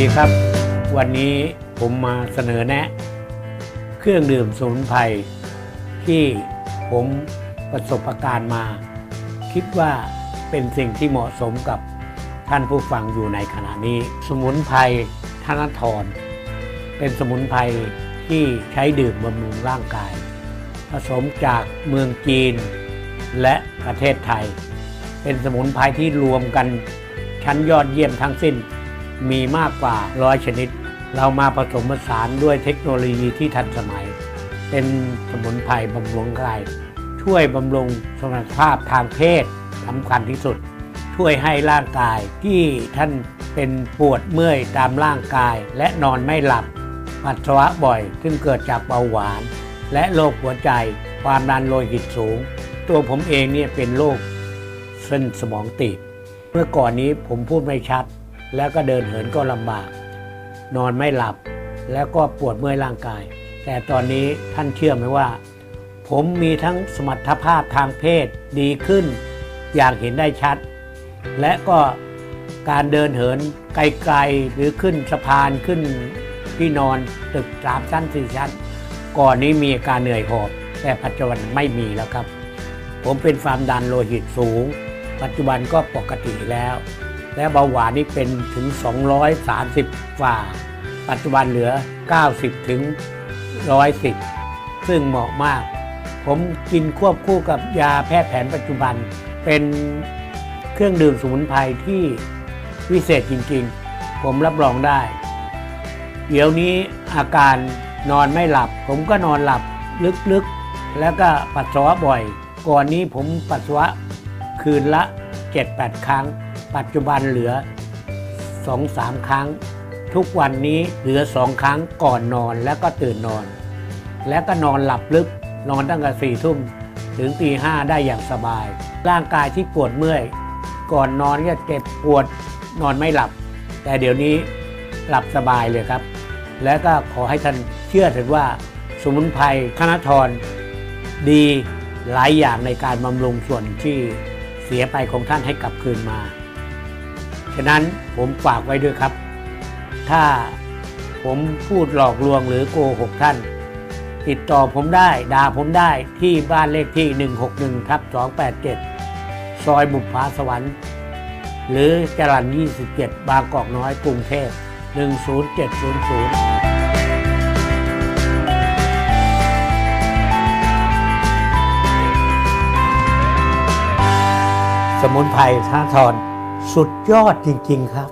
ดีครับ วันนี้ผมมาเสนอแนะ เครื่องดื่มสมุนไพรที่ผมประสบการณ์มา คิดว่าเป็นสิ่งที่เหมาะสมกับท่านผู้ฟังอยู่ในขณะนี้ สมุนไพรธนทรเป็นสมุนไพรที่ใช้ดื่มบำรุงร่างกาย ผสมจากเมืองจีนและประเทศไทย เป็นสมุนไพรที่รวมกันชั้นยอดเยี่ยมทั้งสิ้น มีมากกว่าร้อยชนิด เรามาผสมผสานด้วยเทคโนโลยีที่ทันสมัย เป็นสมุนไพรบำรุงกายช่วยบำรุงสมรรถภาพทางเพศสำคัญที่สุด ช่วยให้ร่างกายที่ท่านเป็นปวดเมื่อยตามร่างกายและนอนไม่หลับปัสสาวะบ่อย ซึ่งเกิดจากเบาหวาน และโรคหัวใจ ความดันโลหิตสูง ตัวผมเองเนี่ยเป็นโรคเส้นสมองตีบเมื่อก่อนนี้ผมพูดไม่ชัด แล้วก็เดินเหินก็ลำบาก นอนไม่หลับ แล้วก็ปวดเมื่อยร่างกาย แต่ตอนนี้ท่านเชื่อไหมว่า ผมมีทั้งสมรรถภาพทางเพศดีขึ้น อย่างเห็นได้ชัด และก็การเดินเหินไกลๆหรือขึ้นสะพานขึ้นที่นอนตึกสามชั้นสี่ชั้น ก่อนนี้มีอาการเหนื่อยหอบ แต่ปัจจุบันไม่มีแล้วครับ ผมเป็นความดันโลหิตสูง ปัจจุบันก็ปกติแล้ว และเบาหวานนี่เป็นถึง 230ฝ่า ปัจจุบันเหลือ 90 ถึง 110 ซึ่งเหมาะมาก ผมกินควบคู่กับยาแพทย์แผนปัจจุบัน เป็นเครื่องดื่มสมุนไพรที่วิเศษจริงๆ ผมรับรองได้ เดี๋ยวนี้อาการนอนไม่หลับ ผมก็นอนหลับลึกๆ แล้วก็ปัสสาวะบ่อย ก่อนนี้ผมปัสสาวะคืนละ 7-8 ครั้ง ปัจจุบันเหลือ2-3ครั้ง ทุกวันนี้เหลือ2ครั้งก่อนนอนแล้วก็ตื่นนอน แล้วก็นอนหลับลึกนอนตั้งแต่สี่ทุ่มถึงตีห้าได้อย่างสบาย ร่างกายที่ปวดเมื่อย ก่อนนอนก็เจ็บปวดนอนไม่หลับ แต่เดี๋ยวนี้หลับสบายเลยครับ และก็ขอให้ท่านเชื่อเถิดว่า สมุนไพรคณะทรดีหลายอย่างในการบำรุงส่วนที่เสียไปของท่านให้กลับคืนมา ฉะนั้นผมฝากไว้ด้วยครับ ถ้าผมพูดหลอกลวงหรือโกหกท่าน ติดต่อผมได้ด่าผมได้ที่บ้านเลขที่ 161ทับ287 ซอยบุพภาสวรรค์ หรือจรัญ27 บางกอกน้อยกรุงเทพ10700สมุนไพรท่าทร สุดยอดจริง ๆ ครับ